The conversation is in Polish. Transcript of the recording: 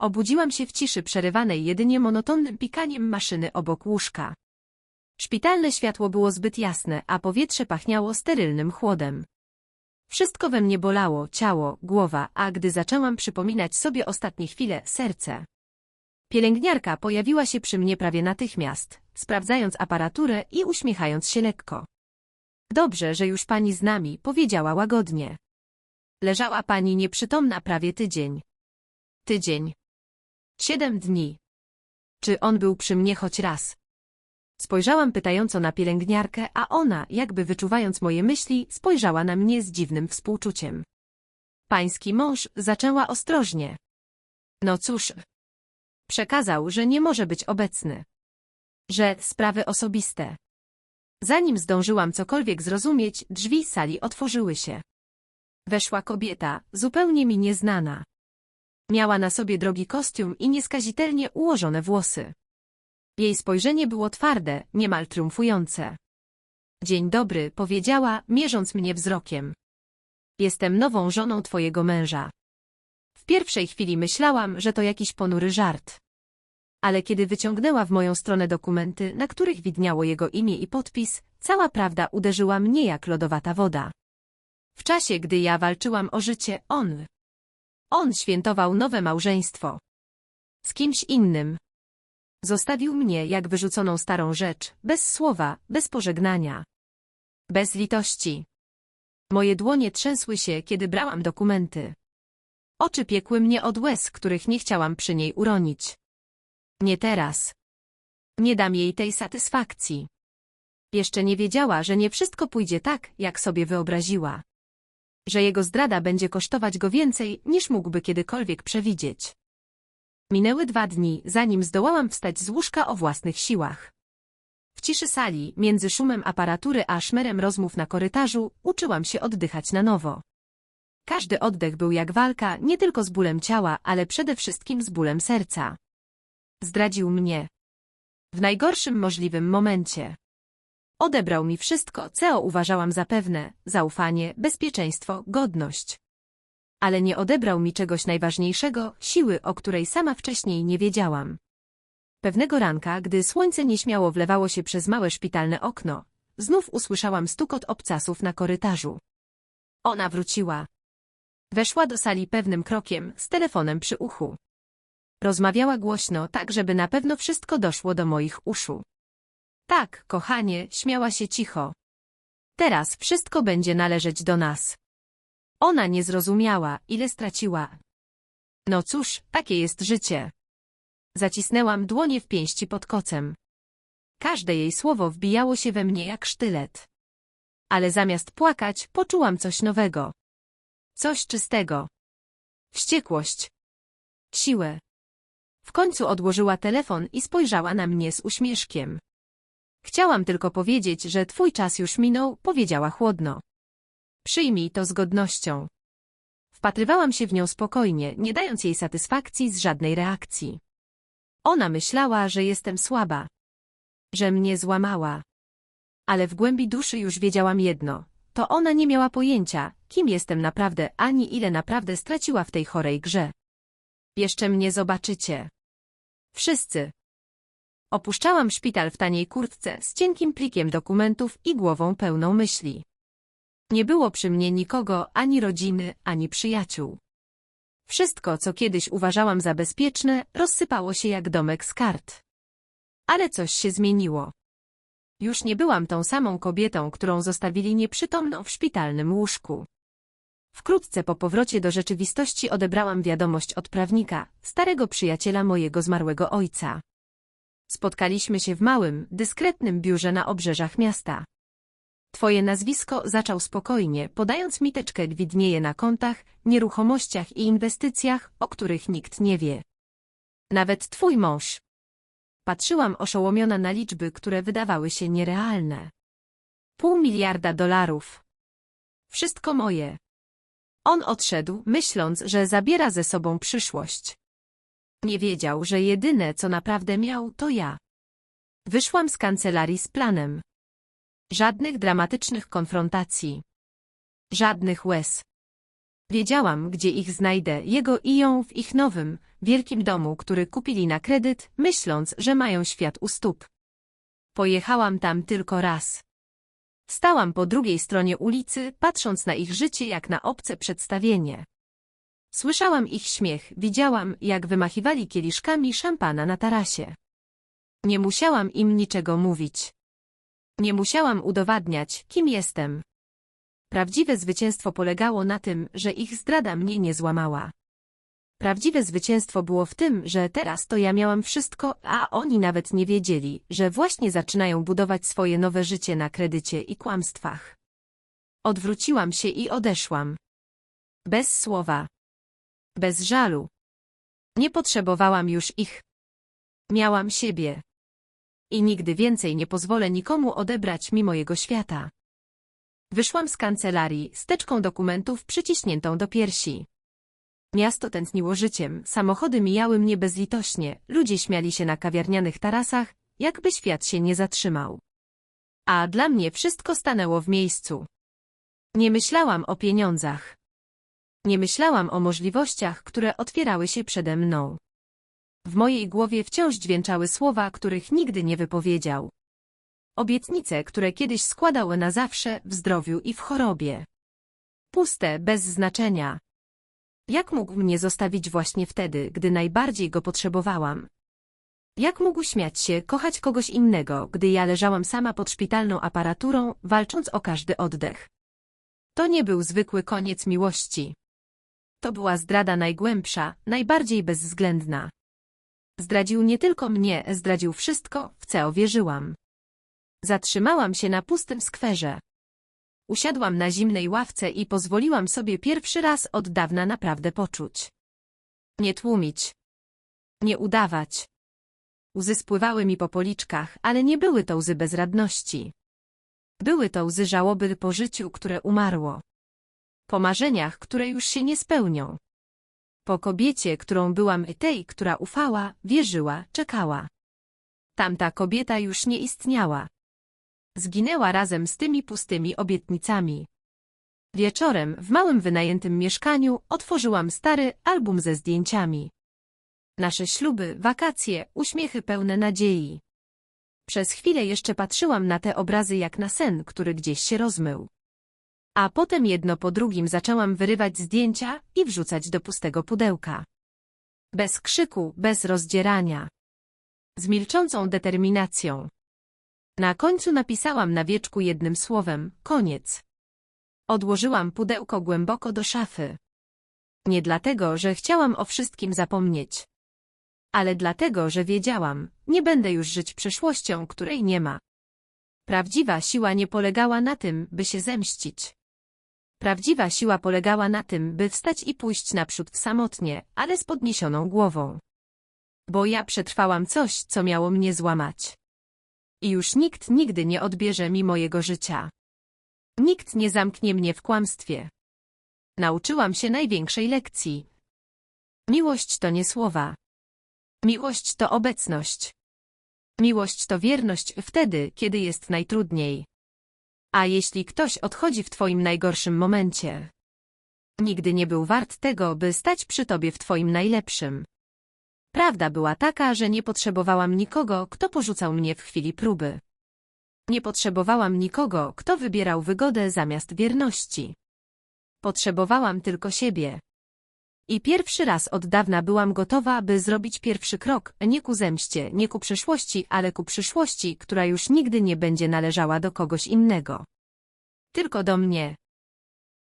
Obudziłam się w ciszy przerywanej jedynie monotonnym pikaniem maszyny obok łóżka. Szpitalne światło było zbyt jasne, a powietrze pachniało sterylnym chłodem. Wszystko we mnie bolało, ciało, głowa, a gdy zaczęłam przypominać sobie ostatnie chwile, serce. Pielęgniarka pojawiła się przy mnie prawie natychmiast, sprawdzając aparaturę i uśmiechając się lekko. Dobrze, że już pani z nami, powiedziała łagodnie. Leżała pani nieprzytomna prawie tydzień. Tydzień. Siedem dni. Czy on był przy mnie choć raz? Spojrzałam pytająco na pielęgniarkę, a ona, jakby wyczuwając moje myśli, spojrzała na mnie z dziwnym współczuciem. Pański mąż zaczęła ostrożnie. No cóż. Przekazał, że nie może być obecny. Że sprawy osobiste. Zanim zdążyłam cokolwiek zrozumieć, drzwi sali otworzyły się. Weszła kobieta, zupełnie mi nieznana. Miała na sobie drogi kostium i nieskazitelnie ułożone włosy. Jej spojrzenie było twarde, niemal triumfujące. Dzień dobry, powiedziała, mierząc mnie wzrokiem. Jestem nową żoną twojego męża. W pierwszej chwili myślałam, że to jakiś ponury żart. Ale kiedy wyciągnęła w moją stronę dokumenty, na których widniało jego imię i podpis, cała prawda uderzyła mnie jak lodowata woda. W czasie, gdy ja walczyłam o życie, on. On świętował nowe małżeństwo. Z kimś innym. Zostawił mnie jak wyrzuconą starą rzecz, bez słowa, bez pożegnania. Bez litości. Moje dłonie trzęsły się, kiedy brałam dokumenty. Oczy piekły mnie od łez, których nie chciałam przy niej uronić. Nie teraz. Nie dam jej tej satysfakcji. Jeszcze nie wiedziała, że nie wszystko pójdzie tak, jak sobie wyobraziła. Że jego zdrada będzie kosztować go więcej, niż mógłby kiedykolwiek przewidzieć. Minęły dwa dni, zanim zdołałam wstać z łóżka o własnych siłach. W ciszy sali, między szumem aparatury a szmerem rozmów na korytarzu, uczyłam się oddychać na nowo. Każdy oddech był jak walka, nie tylko z bólem ciała, ale przede wszystkim z bólem serca. Zdradził mnie. W najgorszym możliwym momencie. Odebrał mi wszystko, co uważałam za pewne, zaufanie, bezpieczeństwo, godność. Ale nie odebrał mi czegoś najważniejszego, siły, o której sama wcześniej nie wiedziałam. Pewnego ranka, gdy słońce nieśmiało wlewało się przez małe szpitalne okno, znów usłyszałam stukot obcasów na korytarzu. Ona wróciła. Weszła do sali pewnym krokiem, z telefonem przy uchu. Rozmawiała głośno, tak żeby na pewno wszystko doszło do moich uszu. Tak, kochanie, śmiała się cicho. Teraz wszystko będzie należeć do nas. Ona nie zrozumiała, ile straciła. No cóż, takie jest życie. Zacisnęłam dłonie w pięści pod kocem. Każde jej słowo wbijało się we mnie jak sztylet. Ale zamiast płakać, poczułam coś nowego. Coś czystego. Wściekłość. Siłę. W końcu odłożyła telefon i spojrzała na mnie z uśmieszkiem. Chciałam tylko powiedzieć, że twój czas już minął, powiedziała chłodno. Przyjmij to z godnością. Wpatrywałam się w nią spokojnie, nie dając jej satysfakcji z żadnej reakcji. Ona myślała, że jestem słaba. Że mnie złamała. Ale w głębi duszy już wiedziałam jedno. To ona nie miała pojęcia, kim jestem naprawdę, ani ile naprawdę straciła w tej chorej grze. Jeszcze mnie zobaczycie. Wszyscy. Opuszczałam szpital w taniej kurtce z cienkim plikiem dokumentów i głową pełną myśli. Nie było przy mnie nikogo, ani rodziny, ani przyjaciół. Wszystko, co kiedyś uważałam za bezpieczne, rozsypało się jak domek z kart. Ale coś się zmieniło. Już nie byłam tą samą kobietą, którą zostawili nieprzytomną w szpitalnym łóżku. Wkrótce po powrocie do rzeczywistości odebrałam wiadomość od prawnika, starego przyjaciela mojego zmarłego ojca. Spotkaliśmy się w małym, dyskretnym biurze na obrzeżach miasta. Twoje nazwisko zaczął spokojnie, podając mi teczkę widnieje na kontach, nieruchomościach i inwestycjach, o których nikt nie wie. Nawet twój mąż. Patrzyłam oszołomiona na liczby, które wydawały się nierealne. Pół miliarda dolarów. Wszystko moje. On odszedł, myśląc, że zabiera ze sobą przyszłość. Nie wiedział, że jedyne, co naprawdę miał, to ja. Wyszłam z kancelarii z planem. Żadnych dramatycznych konfrontacji. Żadnych łez. Wiedziałam, gdzie ich znajdę, jego i ją w ich nowym, wielkim domu, który kupili na kredyt, myśląc, że mają świat u stóp. Pojechałam tam tylko raz. Stałam po drugiej stronie ulicy, patrząc na ich życie jak na obce przedstawienie. Słyszałam ich śmiech, widziałam, jak wymachiwali kieliszkami szampana na tarasie. Nie musiałam im niczego mówić. Nie musiałam udowadniać, kim jestem. Prawdziwe zwycięstwo polegało na tym, że ich zdrada mnie nie złamała. Prawdziwe zwycięstwo było w tym, że teraz to ja miałam wszystko, a oni nawet nie wiedzieli, że właśnie zaczynają budować swoje nowe życie na kredycie i kłamstwach. Odwróciłam się i odeszłam. Bez słowa. Bez żalu. Nie potrzebowałam już ich. Miałam siebie. I nigdy więcej nie pozwolę nikomu odebrać mi mojego świata. Wyszłam z kancelarii z teczką dokumentów przyciśniętą do piersi. Miasto tętniło życiem, samochody mijały mnie bezlitośnie, ludzie śmiali się na kawiarnianych tarasach, jakby świat się nie zatrzymał. A dla mnie wszystko stanęło w miejscu. Nie myślałam o pieniądzach. Nie myślałam o możliwościach, które otwierały się przede mną. W mojej głowie wciąż dźwięczały słowa, których nigdy nie wypowiedział. Obietnice, które kiedyś składał na zawsze w zdrowiu i w chorobie. Puste, bez znaczenia. Jak mógł mnie zostawić właśnie wtedy, gdy najbardziej go potrzebowałam? Jak mógł śmiać się, kochać kogoś innego, gdy ja leżałam sama pod szpitalną aparaturą, walcząc o każdy oddech? To nie był zwykły koniec miłości. To była zdrada najgłębsza, najbardziej bezwzględna. Zdradził nie tylko mnie, zdradził wszystko, w co wierzyłam. Zatrzymałam się na pustym skwerze. Usiadłam na zimnej ławce i pozwoliłam sobie pierwszy raz od dawna naprawdę poczuć. Nie tłumić. Nie udawać. Łzy spływały mi po policzkach, ale nie były to łzy bezradności. Były to łzy żałoby po życiu, które umarło. Po marzeniach, które już się nie spełnią. Po kobiecie, którą byłam i tej, która ufała, wierzyła, czekała. Tamta kobieta już nie istniała. Zginęła razem z tymi pustymi obietnicami. Wieczorem, w małym wynajętym mieszkaniu, otworzyłam stary album ze zdjęciami. Nasze śluby, wakacje, uśmiechy pełne nadziei. Przez chwilę jeszcze patrzyłam na te obrazy jak na sen, który gdzieś się rozmył. A potem jedno po drugim zaczęłam wyrywać zdjęcia i wrzucać do pustego pudełka. Bez krzyku, bez rozdzierania. Z milczącą determinacją. Na końcu napisałam na wieczku jednym słowem, koniec. Odłożyłam pudełko głęboko do szafy. Nie dlatego, że chciałam o wszystkim zapomnieć. Ale dlatego, że wiedziałam, nie będę już żyć przeszłością, której nie ma. Prawdziwa siła nie polegała na tym, by się zemścić. Prawdziwa siła polegała na tym, by wstać i pójść naprzód samotnie, ale z podniesioną głową. Bo ja przetrwałam coś, co miało mnie złamać. I już nikt nigdy nie odbierze mi mojego życia. Nikt nie zamknie mnie w kłamstwie. Nauczyłam się największej lekcji. Miłość to nie słowa. Miłość to obecność. Miłość to wierność wtedy, kiedy jest najtrudniej. A jeśli ktoś odchodzi w twoim najgorszym momencie? Nigdy nie był wart tego, by stać przy tobie w twoim najlepszym. Prawda była taka, że nie potrzebowałam nikogo, kto porzucał mnie w chwili próby. Nie potrzebowałam nikogo, kto wybierał wygodę zamiast wierności. Potrzebowałam tylko siebie. I pierwszy raz od dawna byłam gotowa, by zrobić pierwszy krok, nie ku zemście, nie ku przeszłości, ale ku przyszłości, która już nigdy nie będzie należała do kogoś innego. Tylko do mnie.